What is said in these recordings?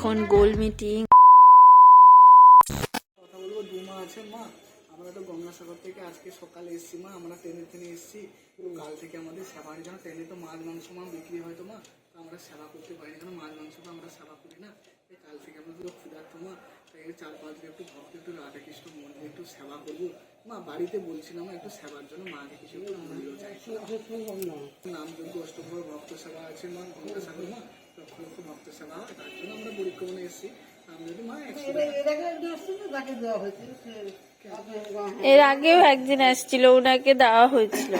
এখন গোল মিটিং। কথা বলব দু মা আছে মা। আমরা তো গঙ্গাসাগর থেকে আজকে সকালে এসেছি মা আমরা ট্রেনে ট্রেনে এসেছি। কাল থেকে আমাদের সেবার জন্য ট্রেনে তো মাছ মাংস মা বিক্রি হয় তো মা। তো আমরা সেবা করতে পারি না কারণ মাছ মাংস তো আমরা সেবা করি না। তাই কাল থেকে আমরা তো ক্ষুধার্ত মা। তাই চার পাঁচ দিন একটু ভক্ত একটু রাধাকৃষ্ণ মন্দিরে একটু সেবা করব। মা বাড়িতে বলছিলাম মা, একটু সেবার জন্য মাকে কিছু চাই। নামযোগ্য অষ্টপ্রহর ভক্ত সেবা আছে মা গঙ্গাসাগর মা। লক্ষ লক্ষ ভক্ত সেবা হয় এসেছি। এর আগেও একদিন আসছিল ওনাকে দেওয়া হয়েছিল।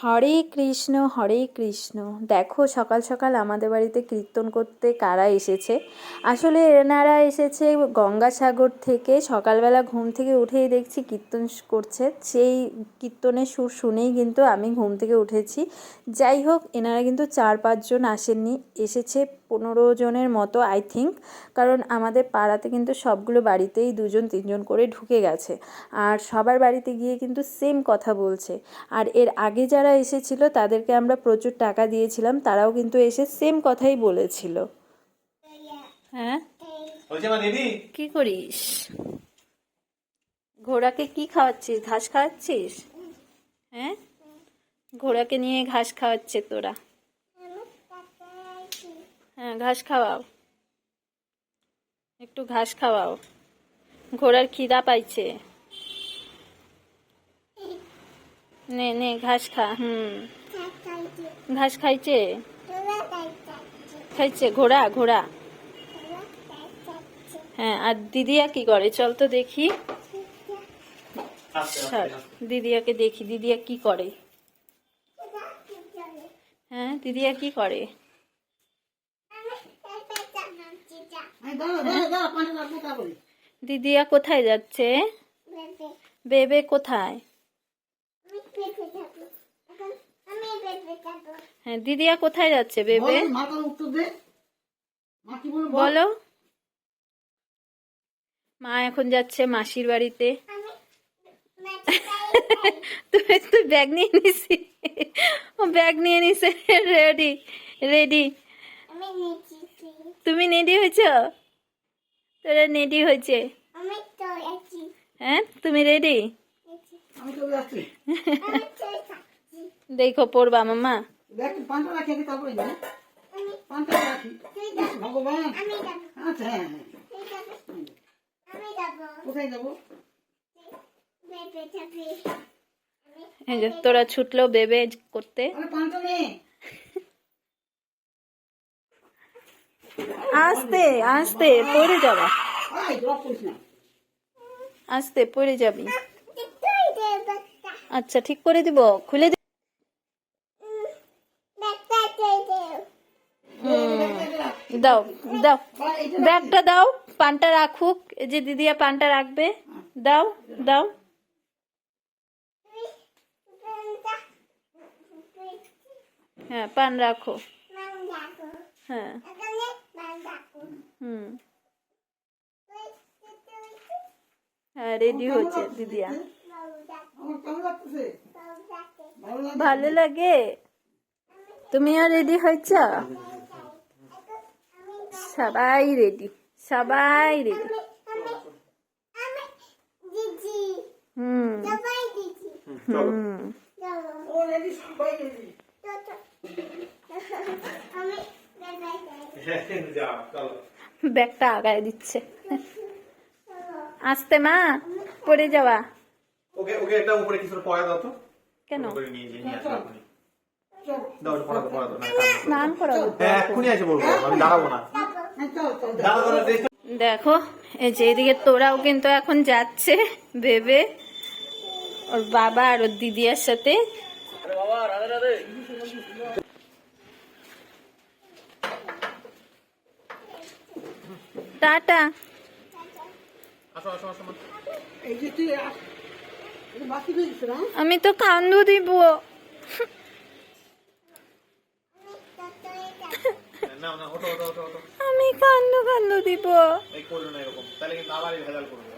হরে কৃষ্ণ হরে কৃষ্ণ। দেখো, সকাল সকাল আমাদের বাড়িতে কীর্তন করতে কারা এসেছে? আসলে এনারা এসেছে গঙ্গাসাগর থেকে। সকালবেলা ঘুম থেকে উঠেই দেখছি কীর্তন করছে। সেই কীর্তনের সুর শুনেই কিন্তু আমি ঘুম থেকে উঠেছি। যাই হোক, এনারা কিন্তু চার পাঁচজন আসেননি। এসেছে পনেরো জনের মতো আই থিঙ্ক কারণ আমাদের পাড়াতে কিন্তু সবগুলো বাড়িতেই দুজন, তিনজন করে ঢুকে গেছে। আর সবার বাড়িতে গিয়ে কিন্তু সেম কথা বলছে। আর এর আগে যারা এসেছিল তাদেরকে আমরা প্রচুর টাকা দিয়েছিলাম তারাও কিন্তু এসে সেম কথাই বলেছিল। হ্যাঁ? কি করিস? ঘোড়াকে কি খাওয়াচ্ছিস? ঘাস খাওয়াচ্ছিস? হ্যাঁ? ঘোড়াকে নিয়ে ঘাস খাওয়াচ্ছে তোরা। হ্যাঁ ঘাস খাওয়াও। একটু ঘাস খাওয়াও। ঘোড়ার খিদা পাইছে। নে নে ঘাস খা হুম। ঘাস খাইছে? খাইছে ঘোড়া ঘোড়া। হ্যাঁ আর দিদিয়া কি করে? চল তো দেখি। দিদিয়াকে দেখি দিদিয়া কি করে? হ্যাঁ দিদিয়া কি করে? দিদিয়া কোথায় যাচ্ছে? বেবে কোথায়? হ্যাঁ দিদিয়া কোথায় যাচ্ছে বেবে? মাথার উত্তর দে। মা কি বলব বলো। মা এখন যাচ্ছে মাসির বাড়িতে। তুই তুই ব্যাগ নিয়ে নিছি ও ব্যাগ নিয়ে নিছে রেডি রেডি তুমি নেডি হয়েছ? তোরা নেডি হয়েছে? হ্যাঁ তুমি রেডি দেখো পড়বা মামা। দেখ পানটা রাখি আগে তারপরে যাই পানটা রাখি। ভগবান। আচ্ছা হ্যাঁ হ্যাঁ। কোথায় যাব? তোরা ছুটলো বেবে করতে। আরে পানটা নে। আস্তে আস্তে পড়ে যাবা। আস্তে পড়ে যাবি। আচ্ছা ঠিক করে দিব। খুলে দাও দাও। ব্যাগটা দাও, পানটা রাখুক। এই যে দিদিয়া পানটা রাখবে। দাও দাও। হ্যাঁ পান রাখো। হ্যাঁ। হুম। হ্যাঁ রেডি হচ্ছে, দিদিয়া। আমার কেমন লাগতেছে ভালো লাগে? ভালো লাগে তুমিও রেডি হয়েছ? সবাই রেডি সবাই রেডি হুম। হুম ও রেডি সবাই রেডি যাও চলো। ব্যাগটা আগায় দিচ্ছে। আসতে মা পড়ে যাওয়া। ওকে ওকে একটা উপরে কিছু পয়া দাও তো। কেন? করে নিয়ে যে নিয়ে আসো দাও পড়া দাও পড়া দাও। না, কান্না করো। স্নান করাবো হ্যাঁ এক্ষুনি এসে বলব আমি দাঁড়াবো না। দেখো এই যে এদিকে তোরাও কিন্তু এখন যাচ্ছে ভেবে ওর বাবা আর ওর দিদিয়ার সাথে। টাটা। আমি তো কান্দু দিব। আমি কান্দু কান্দু দিব। এই করল না এরকম। তাহলে কিন্তু আবার ভেজাল করবে।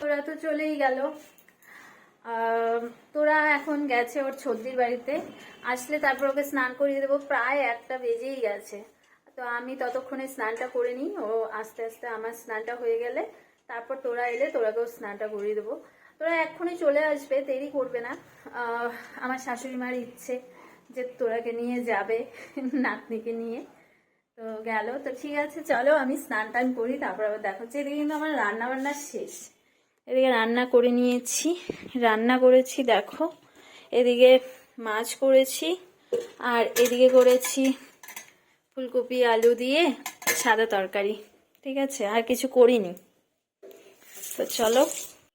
তোরা তো চলেই গেল। তোরা এখন গেছে ওর ছদ্দির বাড়িতে। আসলে তারপর ওকে স্নান করিয়ে দেবো। প্রায় একটা বেজেই গেছে। তো আমি ততক্ষণে স্নানটা করে নিই। ও আস্তে আস্তে আমার স্নানটা হয়ে গেলে তারপর তোরা এলে তোরাকেও স্নানটা করিয়ে দেবো। তোরা এক্ষুনি চলে আসবে, দেরি করবে না। আমার শাশুড়ি মার ইচ্ছে যে তোরাকে নিয়ে যাবে, নাতনিকে নিয়ে। তো গেল। তো ঠিক আছে, চলো আমি স্নান টান করি, তারপর আবার দেখো এদিকে কিন্তু আমার রান্না বান্না শেষ। এদিকে রান্না করে নিয়েছি। রান্না করেছি, দেখো। এদিকে মাছ করেছি, আর এদিকে করেছি ফুলকপি, আলু দিয়ে সাদা তরকারি, ঠিক আছে? আর কিছু করিনি। তো চলো।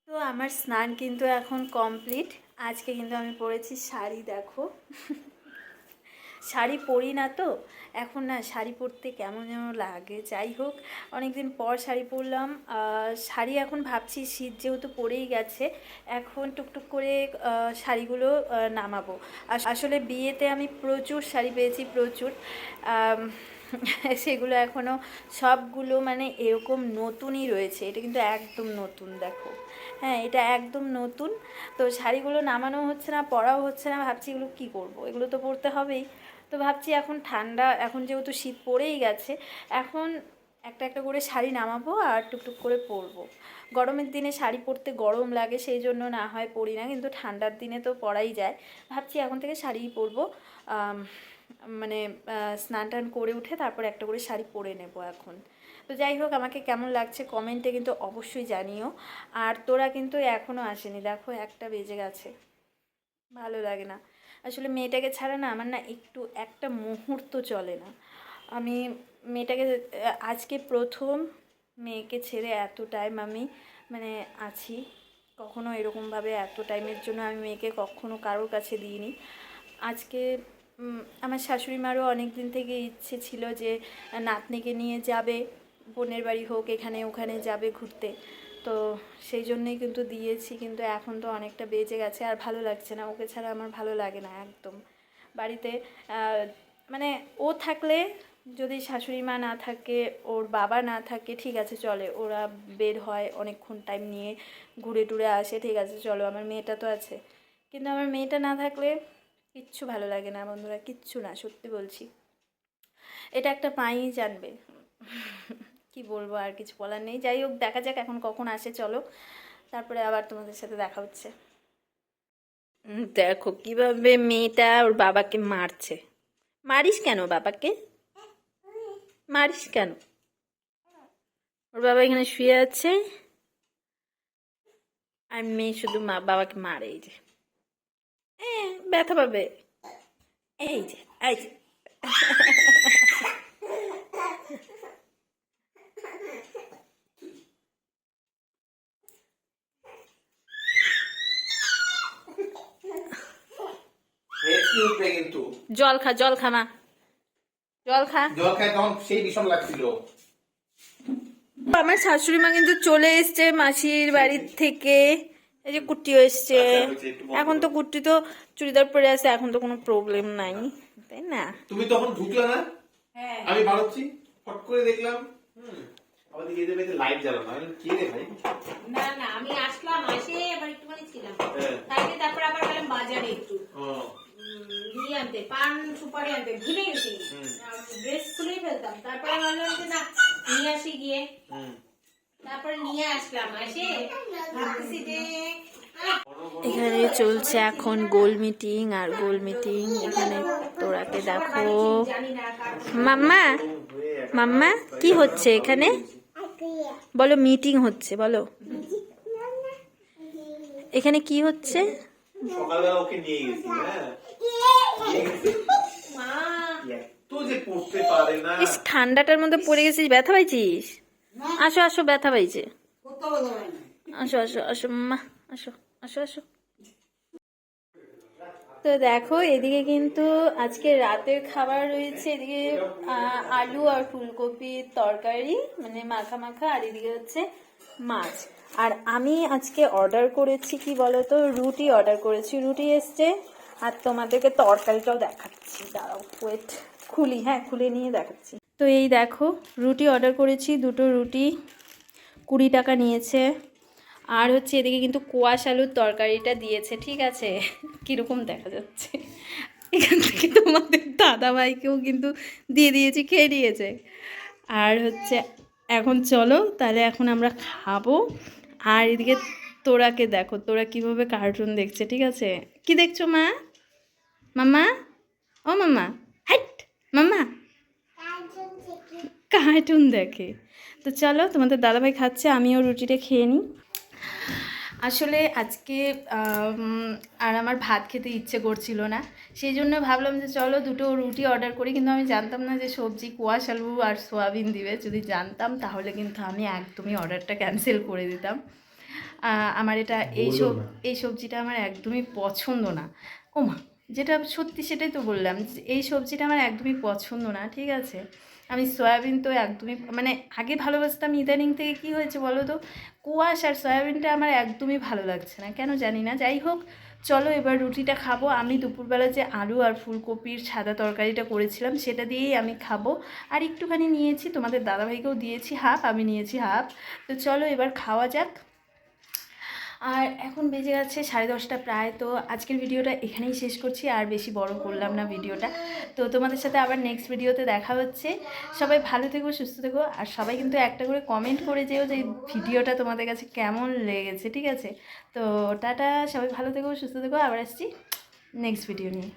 তো আমার স্নান কিন্তু এখন কমপ্লিট। আজকে কিন্তু আমি পরেছি শাড়ি, দেখো। শাড়ি পরি না তো। এখন না শাড়ি পরতে কেমন যেন লাগে। যাই হোক, অনেকদিন পর শাড়ি পরলাম। শাড়ি এখন ভাবছি শীত যেহেতু পরেই গেছে, এখন টুকটুক করে শাড়িগুলো নামাবো। আস- আসলে বিয়েতে আমি প্রচুর শাড়ি পেয়েছি, প্রচুর। সেগুলো এখনও সবগুলো মানে এরকম নতুনই রয়েছে। এটা কিন্তু একদম নতুন, দেখো। হ্যাঁ এটা একদম নতুন। তো শাড়িগুলো নামানো হচ্ছে না, পরাও হচ্ছে না, ভাবছি এগুলো কী করব? এগুলো তো পরতে হবেই। তো ভাবছি এখন ঠান্ডা, এখন যেহেতু শীত পড়েই গেছে, এখন একটা একটা করে শাড়ি নামাবো আর টুকটুক করে পরবো। গরমের দিনে শাড়ি পরতে গরম লাগে, সেই জন্য না হয় পরি না, কিন্তু ঠান্ডার দিনে তো পরাই যায়। ভাবছি এখন থেকে শাড়িই পরবো মানে স্নান টান করে উঠে তারপর একটা করে শাড়ি পরে নেব এখন। তো যাই হোক, আমাকে কেমন লাগছে কমেন্টে কিন্তু অবশ্যই জানিও। আর তোরা কিন্তু এখনও আসেনি, দেখো একটা বেজে গেছে। ভালো লাগে না। আসলে মেয়েটাকে ছাড়া না আমার না একটু একটা মুহূর্ত চলে না। আমি মেয়েটাকে আজকে প্রথম মেয়েকে ছেড়ে এত টাইম আমি মানে আছি। কখনো এরকমভাবে এত টাইমের জন্য আমি মেয়েকে কখনো কারোর কাছে দিইনি। আজকে আমার শাশুড়ি মারও অনেক দিন থেকে ইচ্ছে ছিল যে, নাতনিকে নিয়ে যাবে, বোনের বাড়ি হোক, এখানে ওখানে যাবে ঘুরতে। তো সেই জন্যেই কিন্তু দিয়েছি, কিন্তু এখন তো অনেকটা বেজে গেছে আর ভালো লাগছে না। ওকে ছাড়া আমার ভালো লাগে না একদম। বাড়িতে মানে ও থাকলে যদি শাশুড়ি মা না থাকে, ওর বাবা না থাকে, ঠিক আছে চলে। ওরা বের হয় অনেকক্ষণ টাইম নিয়ে, ঘুরে টুরে আসে, ঠিক আছে চলো। আমার মেয়েটা তো আছে। কিন্তু আমার মেয়েটা না থাকলে কিচ্ছু ভালো লাগে না বন্ধুরা, কিচ্ছু না, সত্যি বলছি। এটা একটা মাই জানবে। কি বলব, আর কিছু বলার নেই। যাই হোক, দেখা যাক এখন কখন আসে, চলো। তারপরে আবার তোমাদের সাথে দেখা হচ্ছে। দেখো, কীভাবে মেয়েটা ওর বাবাকে মারছে। মারিস কেন বাবাকে? মারিস কেন? ওর বাবা এখানে শুয়ে আছে। আর মেয়ে শুধু মা, বাবাকে মারে, এই যে। ব্যথা পাবে। এই যে এই যে। উঠবে কিন্তু? জল খা জল খা মা। জল খা। জল খায় তখন সেই ভীষণ লাগছিল। আমার শাশুড়ি মা কিন্তু চলে এসছে মাসির বাড়ির থেকে। এই যে কুট্টিও এসছে। আচ্ছা, হয়েছে, একটু বন্ধ এখন তো কুট্টি তো চুড়িদার পরে আছে এখন তো কোনো প্রবলেম নাই তাই না? তুমি তখন ঢুকলে না? আমি বাড়াচ্ছি ফট করে দেখলাম। হুম। আমাদের এদের বাড়িতে লাইট জ্বালানো। আমি কে রে ভাই? না না আমি আসলাম আসে আবার একটুখানি ছিলাম। হ্যাঁ। তারপর আবার গেলাম বাজারে একটু। ইয়ে আনতে পান সুপারি আনতে ভুলে গেছি ড্রেস খুলেই ফেলতাম। তারপরে ভাবলাম যে না নিয়ে আসি গিয়ে। তারপরে নিয়ে আসলাম আসে ভাবতেছি যে এখানে চলছে এখন গোল মিটিং আর গোল মিটিং। এখানে তোরাকে দেখো। মাম্মা মাম্মা কি হচ্ছে এখানে? বলো মিটিং হচ্ছে বলো। এখানে কি হচ্ছে? সকালবেলা ওকে নিয়ে গেছি হ্যাঁ। ইস ঠান্ডাটার মধ্যে পড়ে গেছিস ব্যথা পাইছিস? আসো আসো ব্যথা পাইছে। আসো আসো আসো মা আসো আসো আসো। তো দেখো এদিকে কিন্তু আজকে রাতের খাবার রয়েছে এদিকে আলু আর ফুলকপির তরকারি মানে মাখা মাখা আর এদিকে হচ্ছে মাছ। আর আমি আজকে অর্ডার করেছি কি বলতো? রুটি অর্ডার করেছি। রুটি এসছে আর তোমাদেরকে তরকারিটাও দেখাচ্ছি। দাঁড়াও ওয়েট খুলি হ্যাঁ খুলে নিয়ে দেখাচ্ছি। তো এই দেখো, রুটি অর্ডার করেছি, দুটো রুটি, কুড়ি টাকা নিয়েছে। আর হচ্ছে এদিকে কিন্তু কোয়াশ আলুর তরকারিটা দিয়েছে, ঠিক আছে? কীরকম দেখা যাচ্ছে? এখান থেকে তোমাদের দাদাভাইকেও কিন্তু দিয়ে দিয়েছি, খেয়ে নিয়েছে। আর হচ্ছে এখন চলো, তাহলে এখন আমরা খাব। আর এদিকে তোরাকে দেখো, তোরা কীভাবে কার্টুন দেখছে, ঠিক আছে? কি দেখছ মা? মামা? ও মামা। হাইট মামা। কার্টুন দেখে। তো চলো তোমাদের দাদাভাই খাচ্ছে আমিও রুটিটা খেয়ে নিই। আসলে আজকে আর আমার ভাত খেতে ইচ্ছে করছিল না। সেই জন্য ভাবলাম যে চলো দুটো রুটি অর্ডার করি কিন্তু আমি জানতাম না যে সবজি কোয়াশ আলু আর সোয়াবিন দিবে। যদি জানতাম তাহলে কিন্তু আমি একদমই অর্ডারটা ক্যান্সেল করে দিতাম। আমার এটা এই সব এই সবজিটা আমার একদমই পছন্দ না। ওমা যেটা সত্যি সেটাই তো বললাম এই সবজিটা আমার একদমই পছন্দ না, ঠিক আছে? আমি সয়াবিন তো একদমই মানে আগে ভালোবাসতাম ইদানিং থেকে কি হয়েছে বলো তো? কুয়াশ আর সয়াবিনটা আমার একদমই ভালো লাগছে না, কেন জানি না? যাই হোক, চলো এবার রুটিটা খাব। আমি দুপুরবেলা যে আলু আর ফুলকপির সাদা তরকারিটা করেছিলাম সেটা দিয়েই আমি খাব। আর একটুখানি নিয়েছি, তোমাদের দাদাভাইকেও দিয়েছি হাফ, আমি নিয়েছি হাফ। তো চলো এবার খাওয়া যাক। আর এখন বেজে গেছে সাড়ে দশটা প্রায়, তো আজকের ভিডিওটা এখানেই শেষ করছি, আর বেশি বড় করলাম না ভিডিওটা। তো তোমাদের সাথে আবার নেক্সট ভিডিওতে দেখা হচ্ছে। সবাই ভালো থেকো, সুস্থ থেকো, আর সবাই কিন্তু একটা করে কমেন্ট করে যেও যে ভিডিওটা তোমাদের কাছে কেমন লেগেছে, ঠিক আছে? তো টাটা, সবাই ভালো থেকো, সুস্থ থেকো, আবার আসছি নেক্সট ভিডিও নিয়ে।